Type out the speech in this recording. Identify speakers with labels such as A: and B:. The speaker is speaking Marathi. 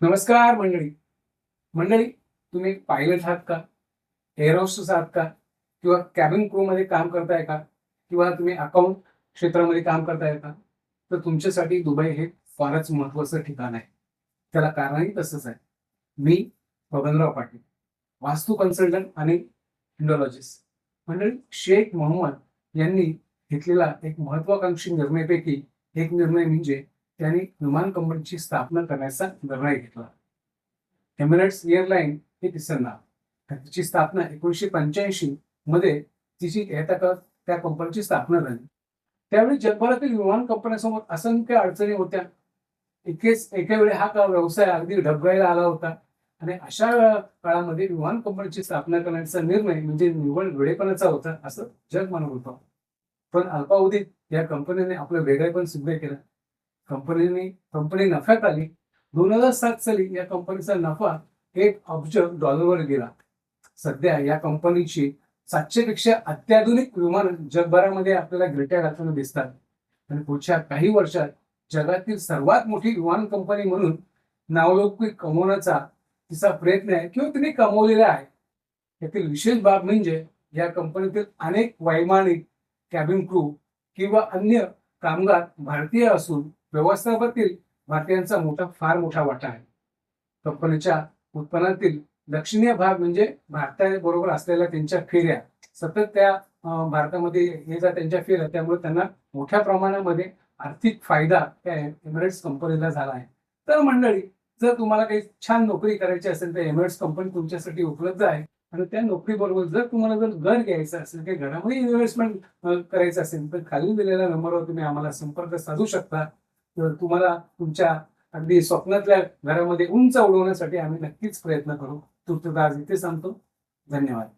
A: नमस्कार मंडळी. मंडळी तुम्ही पायलट आहात का? एअर होस्टेस आहात का? किंवा कॅबिन क्रू मध्ये काम करताय का? किंवा तुम्ही अकाउंट क्षेत्रामध्ये काम करताय का? तर तुमच्यासाठी दुबई हे फारच महत्वाचं ठिकाण आहे. त्याला कारणही तसंच आहे. मी बबनराव पाटील वास्तू कन्सल्टंट आणि इंडॉलॉजिस्ट मंडळी शेख मोहम्मद यांनी घेतलेला एक महत्वाकांक्षी निर्णयपैकी एक निर्णय म्हणजे त्यांनी विमान कंपनीची स्थापना करण्याचा निर्णय घेतला. एमिरेट्स एअरलाईन हे तिसरं नाव तिची स्थापना एकोणीसशे पंच्याऐंशी मध्ये तिची त्या त्या कंपनीची स्थापना झाली. त्यावेळी जगभरातील विमान कंपन्यांसमोर असंख्य अडचणी होत्या. एकेच एका वेळी हा का व्यवसाय अगदी ढबगायला आला होता. आणि अशा काळामध्ये विमान कंपनीची स्थापना करण्याचा निर्णय म्हणजे निवड वेळेपणाचा होता असं जग म्हणत होतं. पण अल्पावधीत या कंपनीने आपलं वेगळेपण सिद्ध केलं. कंपनीने कंपनी नफ्यात आली. दोन हजार सात साली या कंपनीचा नफा एक अब्ज डॉलरवर गेला. सध्या या कंपनीची सातशे पेक्षा अत्याधुनिक विमान जगभरामध्ये आपल्याला गिरट्या घालताना दिसतात. आणि पुढच्या काही वर्षात जगातील सर्वात मोठी विमान कंपनी म्हणून नावलौकिक कमवण्याचा तिचा प्रयत्न आहे किंवा तिने कमवलेला आहे. यातील विशेष बाब म्हणजे या कंपनीतील अनेक वैमानिक कॅबिन क्रू किंवा अन्य कामगार भारतीय असून व्यवस्थापनातील भारतीयांचा मोठा फार मोठा वाटा आहे. कंपनीच्या उत्पन्नातील लक्षणीय भाग म्हणजे भारताबरोबर असलेल्या त्यांच्या फेऱ्या. सतत त्या भारतामध्ये हे जा त्यांच्या फेऱ्या त्यामुळे त्यांना मोठ्या प्रमाणामध्ये आर्थिक फायदा त्या एमिरेट्स कंपनीला झाला आहे. तर मंडळी जर तुम्हाला काही छान नोकरी करायची असेल तर एमिरेट्स कंपनी तुमच्यासाठी उपलब्ध आहे. आणि त्या नोकरीबरोबर जर तुम्हाला जर घर घ्यायचं असेल काही घरामध्ये इन्व्हेस्टमेंट करायचं असेल तर खाली दिलेल्या नंबरवर तुम्ही आम्हाला संपर्क साधू शकता. तुम्हाला तुमच्या अगदी स्वप्नातल्या घरामध्ये उंच उडवण्यासाठी आम्ही नक्कीच प्रयत्न करू. तुर्तदास इथे सांगतो. धन्यवाद.